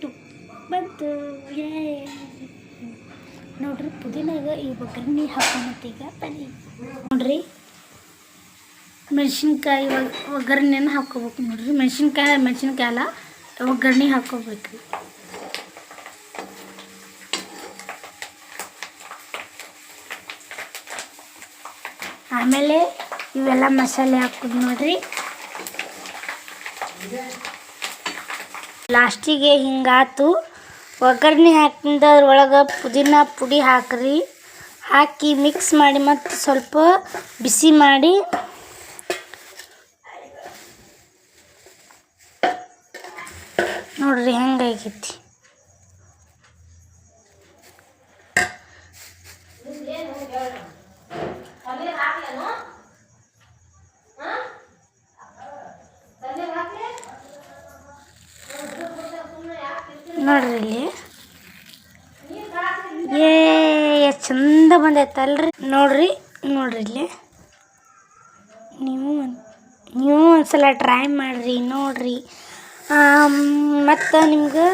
To ಬಂತು. ಏ ನೋಡ್ರಿ, ಪುದೀನಾಗ ಈ ಒಗ್ಗರಣೆ ಈಗ. ಬನ್ನಿ. ನೋಡ್ರಿ, ಮೆಣಸಿನ್ಕಾಯಿ ಒಗ್ಗರಣೆನ ಹಾಕೋಬೇಕು. ನೋಡ್ರಿ, ಮೆಣಸಿನ್ಕಾಯಿ ಮೆಣಸಿನ್ಕಾಯಿ ಅಲ್ಲ, ಒಗ್ಗರಣೆ ಹಾಕೋಬೇಕು. ಆಮೇಲೆ ಇವೆಲ್ಲ ಮಸಾಲೆ ಹಾಕೋದು ನೋಡ್ರಿ. ಲಾಸ್ಟಿಗೆ ಹಿಂಗಾತು. ಒಗ್ಗರಣೆ ಹಾಕಿದ ಅದ್ರೊಳಗೆ ಪುದೀನ ಪುಡಿ ಹಾಕ್ರಿ. ಹಾಕಿ ಮಿಕ್ಸ್ ಮಾಡಿ ಮತ್ತು ಸ್ವಲ್ಪ ಬಿಸಿ ಮಾಡಿ. ನೋಡ್ರಿ ಹೆಂಗಾಗೈತಿ ನೋಡ್ರಿ ಇಲ್ಲಿ. ಏ ಚಂದ ಚಂದ ಬಂದೈತಲ್ರಿ ನೋಡ್ರಿ ನೋಡ್ರಿ ಇಲ್ಲಿ. ನೀವು ನೀವು ಒಂದ್ಸಲ ಟ್ರೈ ಮಾಡ್ರಿ, ನೋಡ್ರಿ. ಮತ್ತು ನಿಮ್ಗೆ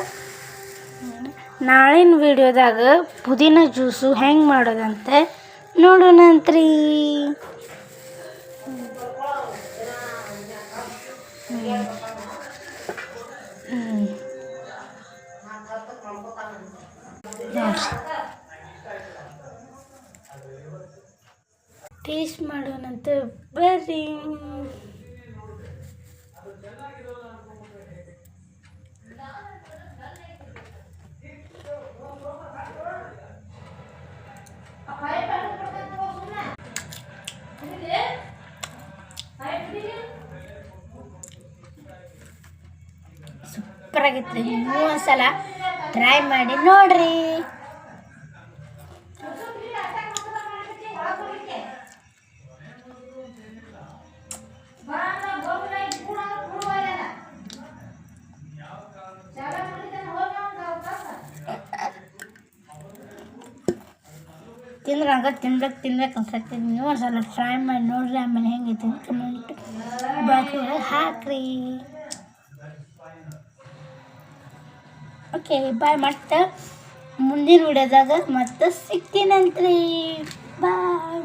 ನಾಳಿನ ವಿಡಿಯೋದಾಗ ಪುದೀನ ಜ್ಯೂಸು ಹೆಂಗೆ ಮಾಡೋದಂತೆ ನೋಡೋಣಂತ್ರಿ ಹ್ಞೂ ಟೇಸ್ಟ್ ಮಾಡೋಣಂತ ಬರ್ರಿ. ಸೂಪರ್ ಆಗಿತ್ತು ನೀವು ಒಂದ್ಸಲ ಟ್ರೈ ಮಾಡಿ ನೋಡ್ರಿ. ತಿಂದ್ರೆ ಹಂಗೆ ತಿನ್ಬೇಕು ತಿನ್ಬೇಕು ಅನ್ಸತ್ತೆ. ನೀವು ಒಂದ್ಸಲ ಟ್ರೈ ಮಾಡಿ ನೋಡ್ರಿ, ಆಮೇಲೆ ಹೆಂಗೈತೆ ಕಮೆಂಟ್ ಬಾಕಿ ಹಾಕ್ರಿ. ಓಕೆ ಬಾಯ್ ಮತ್ತೆ ಮುಂದಿನ ವಿಡಿಯೋದಾಗ ಮತ್ತೆ ಸಿಗ್ತೀನಂತ್ರಿ ಬಾಯ್